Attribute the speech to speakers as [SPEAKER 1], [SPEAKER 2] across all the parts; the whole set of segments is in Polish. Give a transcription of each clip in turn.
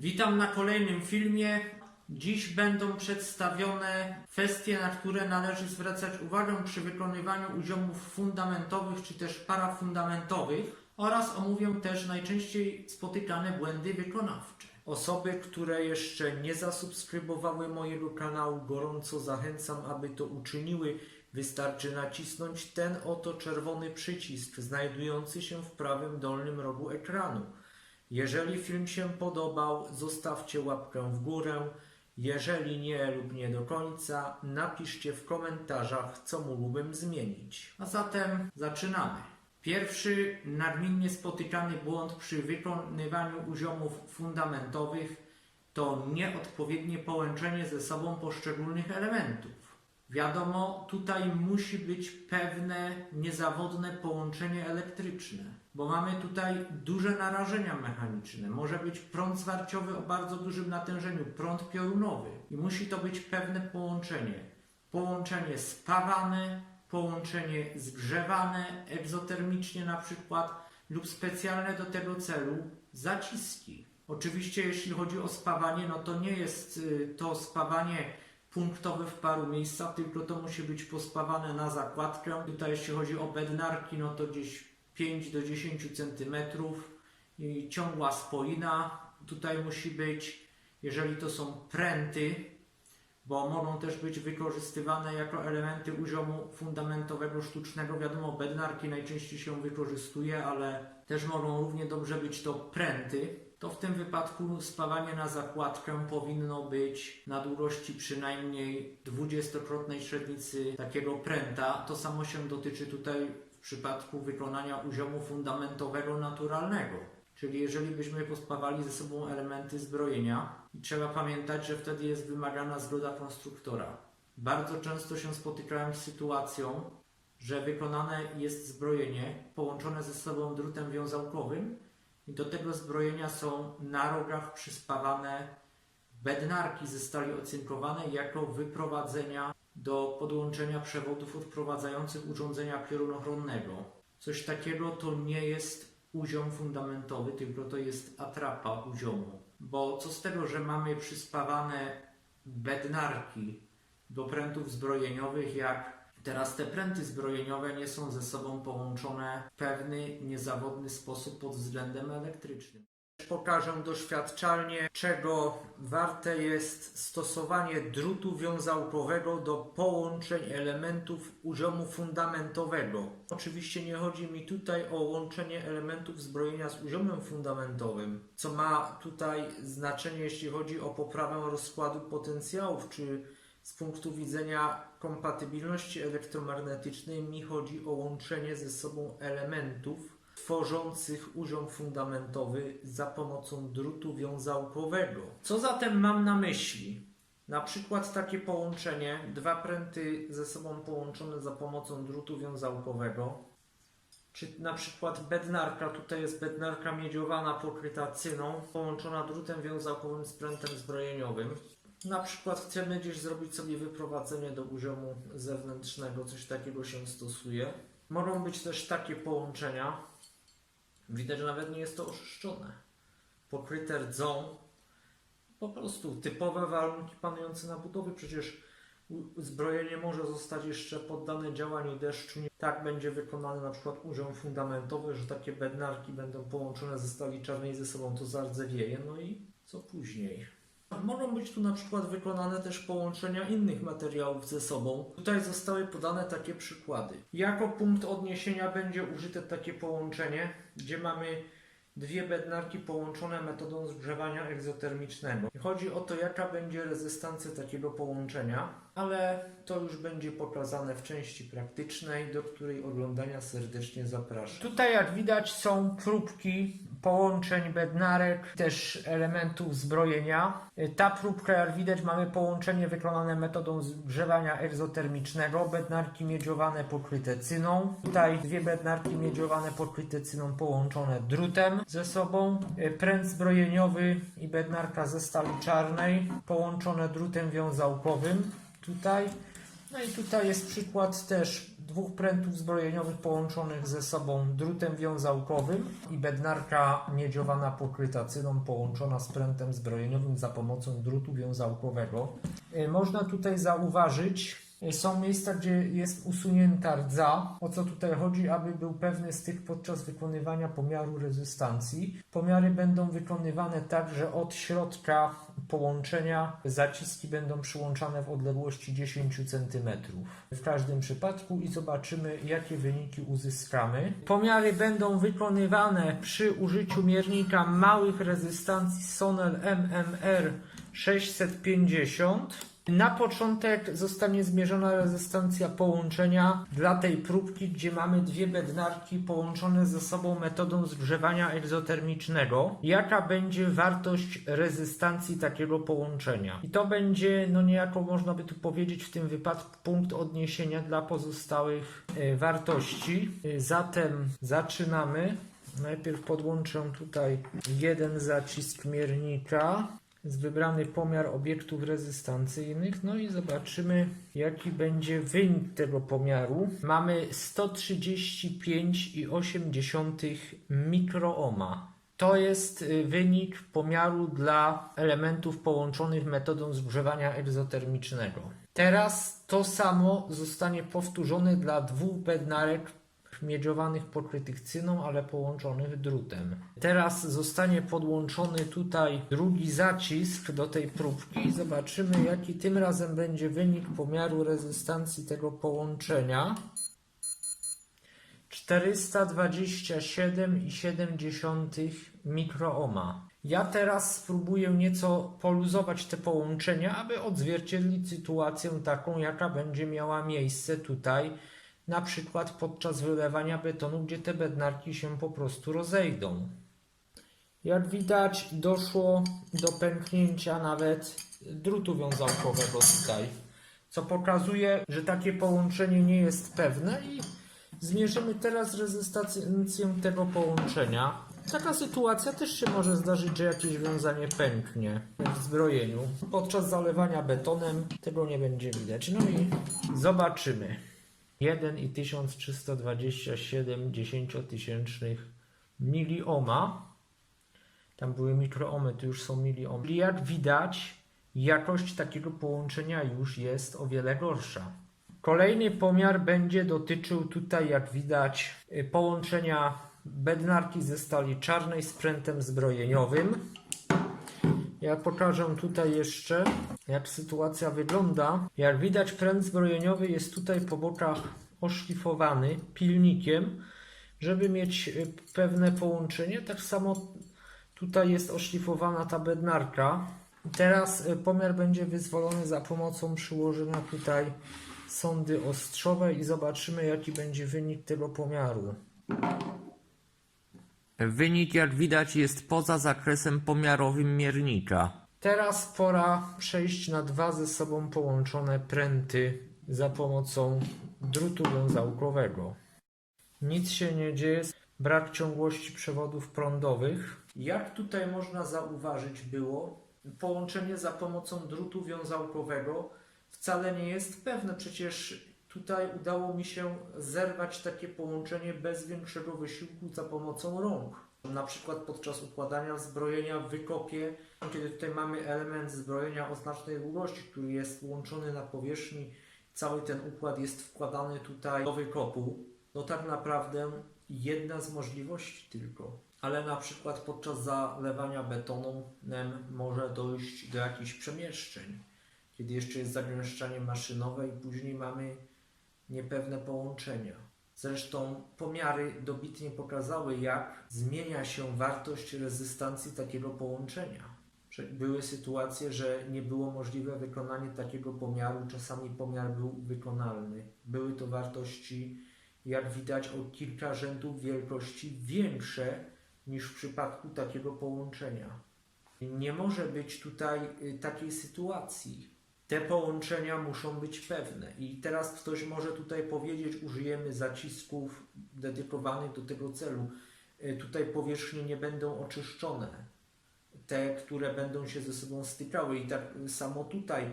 [SPEAKER 1] Witam na kolejnym filmie. Dziś będą przedstawione kwestie, na które należy zwracać uwagę przy wykonywaniu uziomów fundamentowych czy też parafundamentowych oraz omówię też najczęściej spotykane błędy wykonawcze. Osoby, które jeszcze nie zasubskrybowały mojego kanału, gorąco zachęcam, aby to uczyniły. Wystarczy nacisnąć ten oto czerwony przycisk znajdujący się w prawym dolnym rogu ekranu. Jeżeli film się podobał, zostawcie łapkę w górę. Jeżeli nie lub nie do końca, napiszcie w komentarzach, co mógłbym zmienić. A zatem zaczynamy. Pierwszy nagminnie spotykany błąd przy wykonywaniu uziomów fundamentowych to nieodpowiednie połączenie ze sobą poszczególnych elementów. Wiadomo, tutaj musi być pewne niezawodne połączenie elektryczne, bo mamy tutaj duże narażenia mechaniczne. Może być prąd zwarciowy o bardzo dużym natężeniu, prąd piorunowy i musi to być pewne połączenie. Połączenie spawane, połączenie zgrzewane egzotermicznie na przykład lub specjalne do tego celu zaciski. Oczywiście jeśli chodzi o spawanie, no to nie jest y, to spawanie punktowe w paru miejscach, tylko to musi być pospawane na zakładkę. Tutaj jeśli chodzi o bednarki, no to gdzieś 5 do 10 cm i ciągła spoina. Tutaj musi być, jeżeli to są pręty, bo mogą też być wykorzystywane jako elementy uziomu fundamentowego sztucznego. Wiadomo, bednarki najczęściej się wykorzystuje, ale też mogą równie dobrze być to pręty. To w tym wypadku spawanie na zakładkę powinno być na długości przynajmniej 20-krotnej średnicy takiego pręta. To samo się dotyczy tutaj w przypadku wykonania uziomu fundamentowego naturalnego. Czyli jeżeli byśmy pospawali ze sobą elementy zbrojenia, trzeba pamiętać, że wtedy jest wymagana zgoda konstruktora. Bardzo często się spotykałem z sytuacją, że wykonane jest zbrojenie połączone ze sobą drutem wiązałkowym i do tego zbrojenia są na rogach przyspawane bednarki ze stali ocynkowanej jako wyprowadzenia do podłączenia przewodów odprowadzających urządzenia piorunochronnego. Coś takiego to nie jest uziom fundamentowy, tylko to jest atrapa uziomu. Bo co z tego, że mamy przyspawane bednarki do prętów zbrojeniowych, jak teraz te pręty zbrojeniowe nie są ze sobą połączone w pewny, niezawodny sposób pod względem elektrycznym. Pokażę doświadczalnie, czego warte jest stosowanie drutu wiązałkowego do połączeń elementów uziomu fundamentowego. Oczywiście nie chodzi mi tutaj o łączenie elementów zbrojenia z uziomem fundamentowym, co ma tutaj znaczenie, jeśli chodzi o poprawę rozkładu potencjałów, czy z punktu widzenia kompatybilności elektromagnetycznej mi chodzi o łączenie ze sobą elementów tworzących uziom fundamentowy za pomocą drutu wiązałkowego. Co zatem mam na myśli? Na przykład takie połączenie, dwa pręty ze sobą połączone za pomocą drutu wiązałkowego, czy na przykład bednarka, tutaj jest bednarka miedziowana pokryta cyną, połączona drutem wiązałkowym z prętem zbrojeniowym. Na przykład chcemy gdzieś zrobić sobie wyprowadzenie do uziomu zewnętrznego, coś takiego się stosuje. Mogą być też takie połączenia, Widać, że nawet nie jest to oczyszczone. Pokryte rdzą. Po prostu typowe warunki panujące na budowie. Przecież zbrojenie może zostać jeszcze poddane działaniu deszczu. Tak będzie wykonany na przykład uziom fundamentowy, że takie bednarki będą połączone ze stali czarnej ze sobą, to zardzewieje. No i co później? Mogą być tu na przykład wykonane też połączenia innych materiałów ze sobą. Tutaj zostały podane takie przykłady. Jako punkt odniesienia będzie użyte takie połączenie, gdzie mamy dwie bednarki połączone metodą zgrzewania egzotermicznego. Chodzi o to, jaka będzie rezystancja takiego połączenia, ale to już będzie pokazane w części praktycznej, do której oglądania serdecznie zapraszam. Tutaj jak widać są próbki połączeń bednarek, też elementów zbrojenia. Ta próbka, jak widać, mamy połączenie wykonane metodą zgrzewania egzotermicznego. Bednarki miedziowane pokryte cyną. Tutaj dwie bednarki miedziowane pokryte cyną połączone drutem ze sobą. Pręt zbrojeniowy i bednarka ze stali czarnej połączone drutem wiązałkowym. Tutaj. No i tutaj jest przykład też dwóch prętów zbrojeniowych połączonych ze sobą drutem wiązałkowym i bednarka miedziowana pokryta cyną połączona z prętem zbrojeniowym za pomocą drutu wiązałkowego. Y, Można tutaj zauważyć, y, są miejsca, gdzie jest usunięta rdza. O co tutaj chodzi? Aby był pewny tych podczas wykonywania pomiaru rezystancji. Pomiary będą wykonywane tak, że od środka połączenia zaciski będą przyłączane w odległości 10 cm w każdym przypadku i zobaczymy jakie wyniki uzyskamy. Pomiary będą wykonywane przy użyciu miernika małych rezystancji Sonel MMR 650. Na początek zostanie zmierzona rezystancja połączenia dla tej próbki, gdzie mamy dwie bednarki połączone ze sobą metodą zgrzewania egzotermicznego. Jaka będzie wartość rezystancji takiego połączenia? I to będzie, no niejako można by tu powiedzieć, w tym wypadku punkt odniesienia dla pozostałych e, wartości. E, Zatem zaczynamy. Najpierw podłączę tutaj jeden zacisk miernika jest wybrany pomiar obiektów rezystancyjnych, no i zobaczymy jaki będzie wynik tego pomiaru. Mamy 135,8 mikroohma. To jest y, wynik pomiaru dla elementów połączonych metodą zgrzewania egzotermicznego. Teraz to samo zostanie powtórzone dla dwóch bednarek miedziowanych pokrytych cyną, ale połączonych drutem. Teraz zostanie podłączony tutaj drugi zacisk do tej próbki i zobaczymy jaki tym razem będzie wynik pomiaru rezystancji tego połączenia. 427,7 mikroohma. Ja teraz spróbuję nieco poluzować te połączenia, aby odzwierciedlić sytuację taką, jaka będzie miała miejsce tutaj na przykład podczas wylewania betonu, gdzie te bednarki się po prostu rozejdą. Jak widać, doszło do pęknięcia nawet drutu wiązałkowego tutaj, co pokazuje, że takie połączenie nie jest pewne i zmierzymy teraz rezystancję tego połączenia. Taka sytuacja też się może zdarzyć, że jakieś wiązanie pęknie w zbrojeniu. Podczas zalewania betonem tego nie będzie widać. No i zobaczymy. 1 i 1327 dziesięciotysięcznych milioma. Tam były mikroomy, tu już są miliomy. Czyli jak widać, jakość takiego połączenia już jest o wiele gorsza. Kolejny pomiar będzie dotyczył tutaj, jak widać, połączenia bednarki ze stali czarnej z prętem zbrojeniowym. Ja pokażę tutaj jeszcze, jak sytuacja wygląda. Jak widać, pręt zbrojeniowy jest tutaj po bokach oszlifowany pilnikiem, żeby mieć y, pewne połączenie. Tak samo tutaj jest oszlifowana ta bednarka. Teraz y, pomiar będzie wyzwolony za pomocą przyłożenia tutaj sondy ostrzowej i zobaczymy, jaki będzie wynik tego pomiaru.
[SPEAKER 2] Wynik, jak widać, jest poza zakresem pomiarowym miernika.
[SPEAKER 1] Teraz pora przejść na dwa ze sobą połączone pręty za pomocą drutu wiązałkowego. Nic się nie dzieje, brak ciągłości przewodów prądowych. Jak tutaj można zauważyć było, połączenie za pomocą drutu wiązałkowego wcale nie jest pewne. Przecież tutaj udało mi się zerwać takie połączenie bez większego wysiłku za pomocą rąk. Na przykład podczas układania zbrojenia w wykopie, kiedy tutaj mamy element zbrojenia o znacznej długości, który jest łączony na powierzchni, cały ten układ jest wkładany tutaj do wykopu, no tak naprawdę jedna z możliwości tylko. Ale na przykład podczas zalewania betonem może dojść do jakichś przemieszczeń, kiedy jeszcze jest zagęszczanie maszynowe i później mamy niepewne połączenia. Zresztą pomiary dobitnie pokazały, jak zmienia się wartość rezystancji takiego połączenia. Były sytuacje, że nie było możliwe wykonanie takiego pomiaru, czasami pomiar był wykonalny. Były to wartości, jak widać, o kilka rzędów wielkości większe niż w przypadku takiego połączenia. Nie może być tutaj y, takiej sytuacji. Te połączenia muszą być pewne. I teraz ktoś może tutaj powiedzieć, użyjemy zacisków dedykowanych do tego celu. Y, Tutaj powierzchnie nie będą oczyszczone. Te, które będą się ze sobą stykały. I tak samo tutaj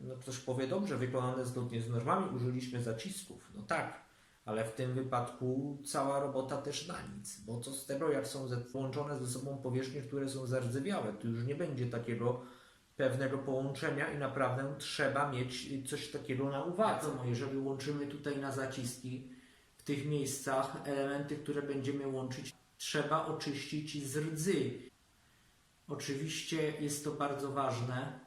[SPEAKER 1] No ktoś powie, dobrze, wykonane zgodnie z normami, użyliśmy zacisków. No tak, ale w tym wypadku cała robota też na nic, bo co z tego, jak są połączone ze sobą powierzchnie, które są zardzewiałe, tu już nie będzie takiego pewnego połączenia i naprawdę trzeba mieć coś takiego na uwadze. No, jeżeli łączymy tutaj na zaciski, w tych miejscach elementy, które będziemy łączyć, trzeba oczyścić z rdzy. Oczywiście jest to bardzo ważne.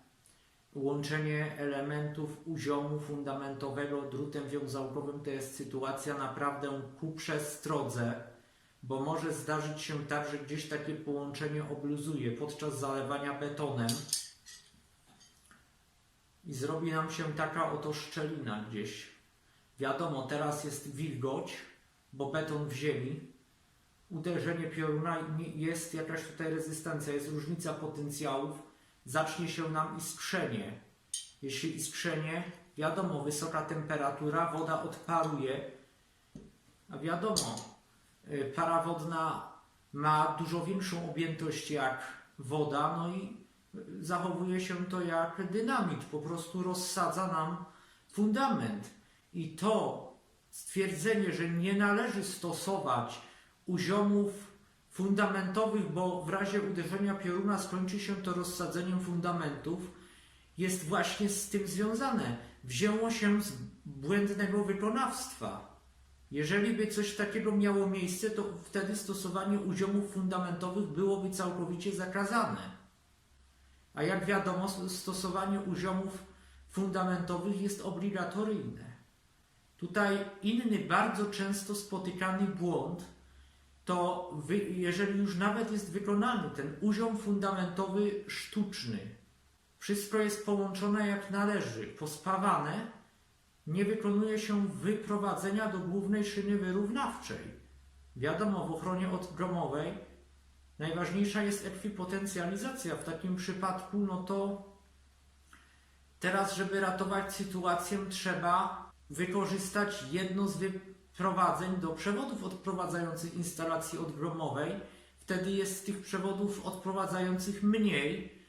[SPEAKER 1] Łączenie elementów uziomu fundamentowego drutem wiązałkowym to jest sytuacja naprawdę ku przestrodze, bo może zdarzyć się tak, że gdzieś takie połączenie obluzuje podczas zalewania betonem i zrobi nam się taka oto szczelina gdzieś. Wiadomo, teraz jest wilgoć, bo beton w ziemi. Uderzenie pioruna jest jakaś tutaj rezystancja, jest różnica potencjałów. Zacznie się nam iskrzenie. Jeśli iskrzenie, wiadomo, wysoka temperatura, woda odparuje. A wiadomo, y, para wodna ma dużo większą objętość jak woda, no i zachowuje się to jak dynamit, po prostu rozsadza nam fundament. I to stwierdzenie, że nie należy stosować uziomów fundamentowych, bo w razie uderzenia pioruna skończy się to rozsadzeniem fundamentów, jest właśnie z tym związane. Wzięło się z błędnego wykonawstwa. Jeżeli by coś takiego miało miejsce, to wtedy stosowanie uziomów fundamentowych byłoby całkowicie zakazane. A jak wiadomo, stosowanie uziomów fundamentowych jest obligatoryjne. Tutaj inny bardzo często spotykany błąd to wy, jeżeli już nawet jest wykonany ten uziom fundamentowy sztuczny, wszystko jest połączone jak należy, pospawane, nie wykonuje się wyprowadzenia do głównej szyny wyrównawczej. Wiadomo, w ochronie odgromowej najważniejsza jest ekwipotencjalizacja. W takim przypadku, no to teraz, żeby ratować sytuację, trzeba wykorzystać jedno z wyprowadzeń do przewodów odprowadzających instalacji odgromowej. Wtedy jest tych przewodów odprowadzających mniej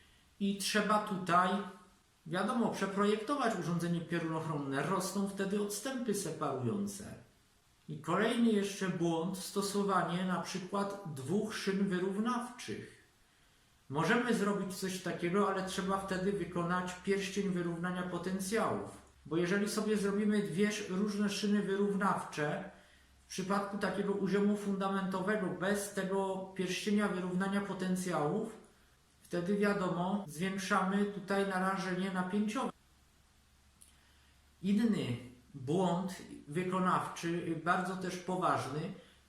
[SPEAKER 1] i trzeba tutaj, wiadomo, przeprojektować urządzenie piorunochronne. Rosną wtedy odstępy separujące. I kolejny jeszcze błąd, stosowanie na przykład dwóch szyn wyrównawczych. Możemy zrobić coś takiego, ale trzeba wtedy wykonać pierścień wyrównania potencjałów. Bo jeżeli sobie zrobimy dwie różne szyny wyrównawcze, w przypadku takiego uziomu fundamentowego bez tego pierścienia wyrównania potencjałów, wtedy wiadomo, zwiększamy tutaj narażenie napięciowe. Inny błąd wykonawczy, bardzo też poważny,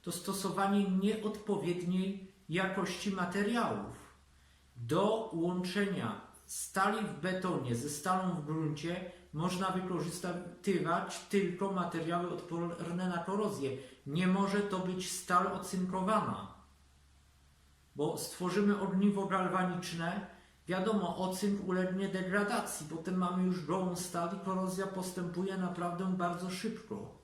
[SPEAKER 1] to stosowanie nieodpowiedniej jakości materiałów. Do łączenia stali w betonie ze stalą w gruncie można wykorzystywać tylko materiały odporne na korozję. Nie może to być stal ocynkowana, bo stworzymy ogniwo galwaniczne. Wiadomo, ocynk ulegnie degradacji, potem mamy już gołą stal i korozja postępuje naprawdę bardzo szybko.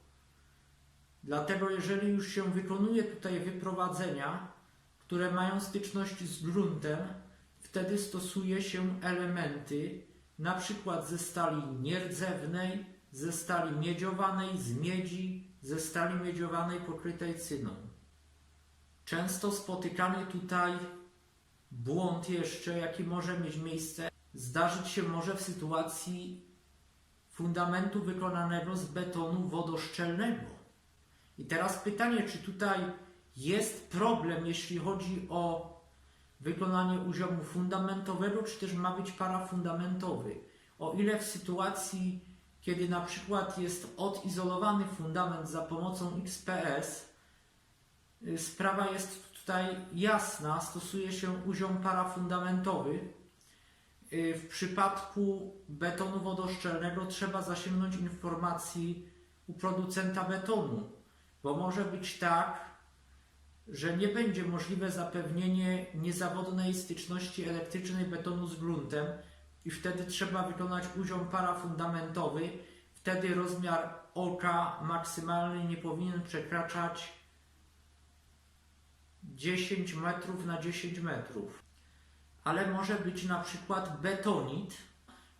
[SPEAKER 1] Dlatego, jeżeli już się wykonuje tutaj wyprowadzenia, które mają styczność z gruntem, wtedy stosuje się elementy, na przykład ze stali nierdzewnej, ze stali miedziowanej, z miedzi, ze stali miedziowanej pokrytej cyną. Często spotykany tutaj błąd jeszcze, jaki może mieć miejsce, zdarzyć się może w sytuacji fundamentu wykonanego z betonu wodoszczelnego. I teraz pytanie, czy tutaj jest problem, jeśli chodzi o wykonanie uziomu fundamentowego, czy też ma być parafundamentowy. O ile w sytuacji, kiedy na przykład jest odizolowany fundament za pomocą XPS, y, sprawa jest tutaj jasna, stosuje się uziom parafundamentowy. Y, W przypadku betonu wodoszczelnego trzeba zasięgnąć informacji u producenta betonu, bo może być tak, że nie będzie możliwe zapewnienie niezawodnej styczności elektrycznej betonu z gruntem i wtedy trzeba wykonać uziom parafundamentowy. Wtedy rozmiar oka maksymalny nie powinien przekraczać 10 metrów na 10 metrów. Ale może być na przykład betonit,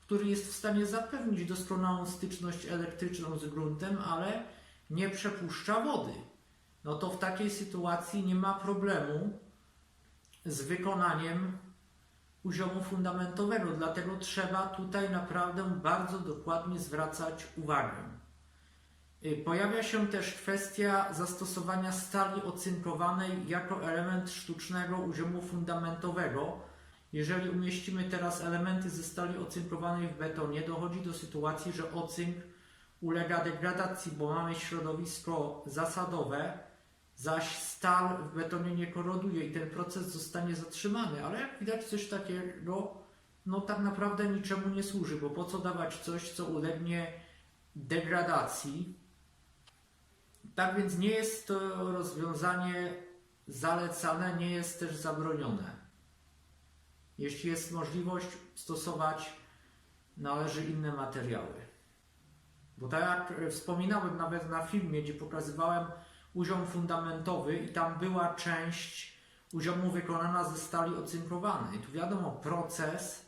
[SPEAKER 1] który jest w stanie zapewnić doskonałą styczność elektryczną z gruntem, ale nie przepuszcza wody. No to w takiej sytuacji nie ma problemu z wykonaniem poziomu fundamentowego, dlatego trzeba tutaj naprawdę bardzo dokładnie zwracać uwagę. Y, Pojawia się też kwestia zastosowania stali ocynkowanej jako element sztucznego uziomu fundamentowego. Jeżeli umieścimy teraz elementy ze stali ocynkowanej w betonie, dochodzi do sytuacji, że ocynk ulega degradacji, bo mamy środowisko zasadowe, zaś stal w betonie nie koroduje i ten proces zostanie zatrzymany, ale jak widać coś takiego, no tak naprawdę niczemu nie służy, bo po co dawać coś, co ulegnie degradacji. Tak więc nie jest to rozwiązanie zalecane, nie jest też zabronione. Jeśli jest możliwość stosować, należy inne materiały. Bo tak jak wspominałem nawet na filmie, gdzie pokazywałem uziom fundamentowy i tam była część uziomu wykonana ze stali ocynkowanej. Tu wiadomo, proces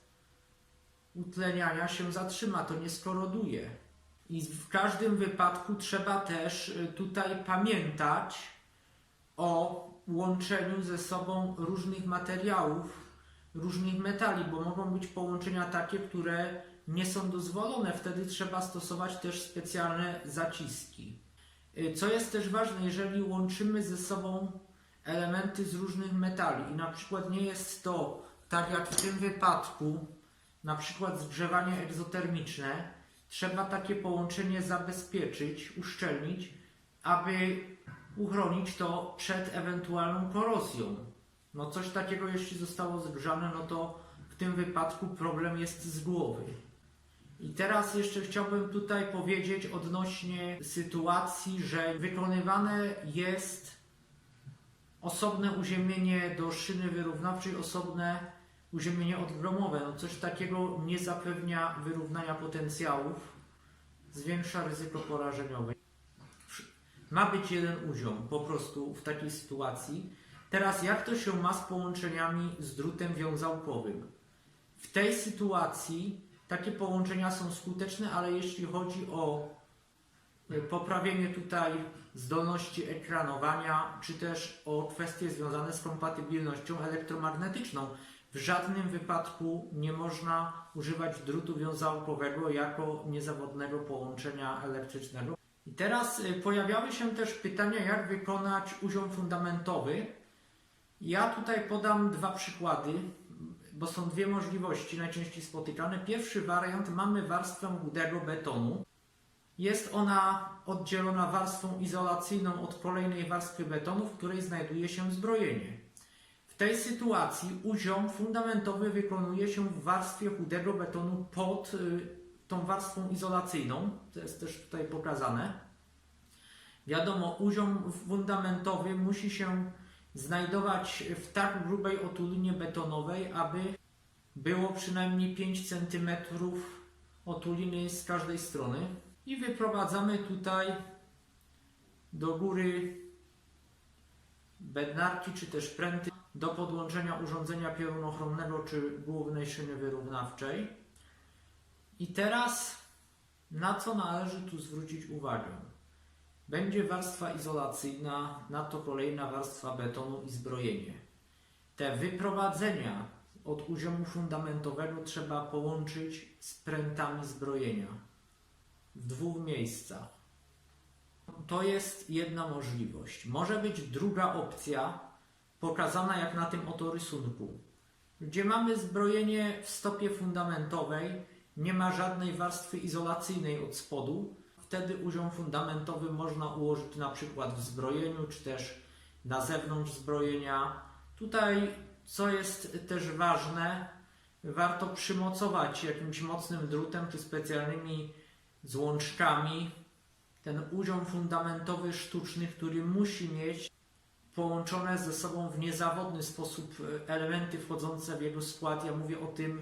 [SPEAKER 1] utleniania się zatrzyma, to nie skoroduje. I w każdym wypadku trzeba też y, tutaj pamiętać o łączeniu ze sobą różnych materiałów, różnych metali, bo mogą być połączenia takie, które nie są dozwolone. Wtedy trzeba stosować też specjalne zaciski. Y, Co jest też ważne, jeżeli łączymy ze sobą elementy z różnych metali i na przykład nie jest to tak jak w tym wypadku, na przykład zgrzewanie egzotermiczne, trzeba takie połączenie zabezpieczyć, uszczelnić, aby uchronić to przed ewentualną korozją. No coś takiego jeśli zostało zgrzane, no to w tym wypadku problem jest z głowy. I teraz jeszcze chciałbym tutaj powiedzieć odnośnie sytuacji, że wykonywane jest osobne uziemienie do szyny wyrównawczej, osobne uziemienie odgromowe. No coś takiego nie zapewnia wyrównania potencjałów, zwiększa ryzyko porażeniowe. Ma być jeden uziom po prostu w takiej sytuacji. Teraz jak to się ma z połączeniami z drutem wiązałkowym? W tej sytuacji takie połączenia są skuteczne, ale jeśli chodzi o y, poprawienie tutaj zdolności ekranowania, czy też o kwestie związane z kompatybilnością elektromagnetyczną, w żadnym wypadku nie można używać drutu wiązałkowego jako niezawodnego połączenia elektrycznego. I teraz y, pojawiały się też pytania, jak wykonać uziom fundamentowy. Ja tutaj podam dwa przykłady, bo są dwie możliwości najczęściej spotykane. Pierwszy wariant mamy warstwę rudego betonu. Jest ona oddzielona warstwą izolacyjną od kolejnej warstwy betonu, w której znajduje się zbrojenie. Tej sytuacji uziom fundamentowy wykonuje się w warstwie chudego betonu pod y, tą warstwą izolacyjną. To jest też tutaj pokazane. Wiadomo, uziom fundamentowy musi się znajdować w tak grubej otulinie betonowej, aby było przynajmniej 5 cm otuliny z każdej strony. I wyprowadzamy tutaj do góry bednarki czy też pręty do podłączenia urządzenia piorunochronnego czy głównej szyny wyrównawczej. I teraz na co należy tu zwrócić uwagę? Będzie warstwa izolacyjna, na to kolejna warstwa betonu i zbrojenie. Te wyprowadzenia od uziomu fundamentowego trzeba połączyć z prętami zbrojenia w dwóch miejscach. To jest jedna możliwość. Może być druga opcja, pokazana jak na tym oto rysunku, gdzie mamy zbrojenie w stopie fundamentowej, nie ma żadnej warstwy izolacyjnej od spodu. Wtedy uziom fundamentowy można ułożyć na przykład w zbrojeniu, czy też na zewnątrz zbrojenia. Tutaj, co jest też ważne, warto przymocować jakimś mocnym drutem czy specjalnymi złączkami ten uziom fundamentowy sztuczny, który musi mieć połączone ze sobą w niezawodny sposób e, elementy wchodzące w jego skład. Ja mówię o tym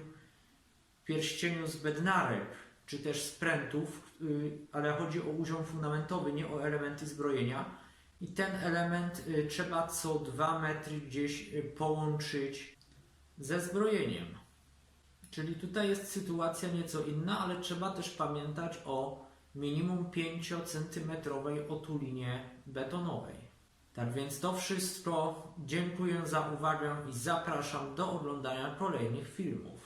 [SPEAKER 1] pierścieniu z bednarek, czy też z prętów, y, ale chodzi o uziom fundamentowy, nie o elementy zbrojenia. I ten element y, trzeba co 2 metry gdzieś y, połączyć ze zbrojeniem. Czyli tutaj jest sytuacja nieco inna, ale trzeba też pamiętać o minimum 5 cm otulinie betonowej. Tak więc to wszystko. Dziękuję za uwagę i zapraszam do oglądania kolejnych filmów.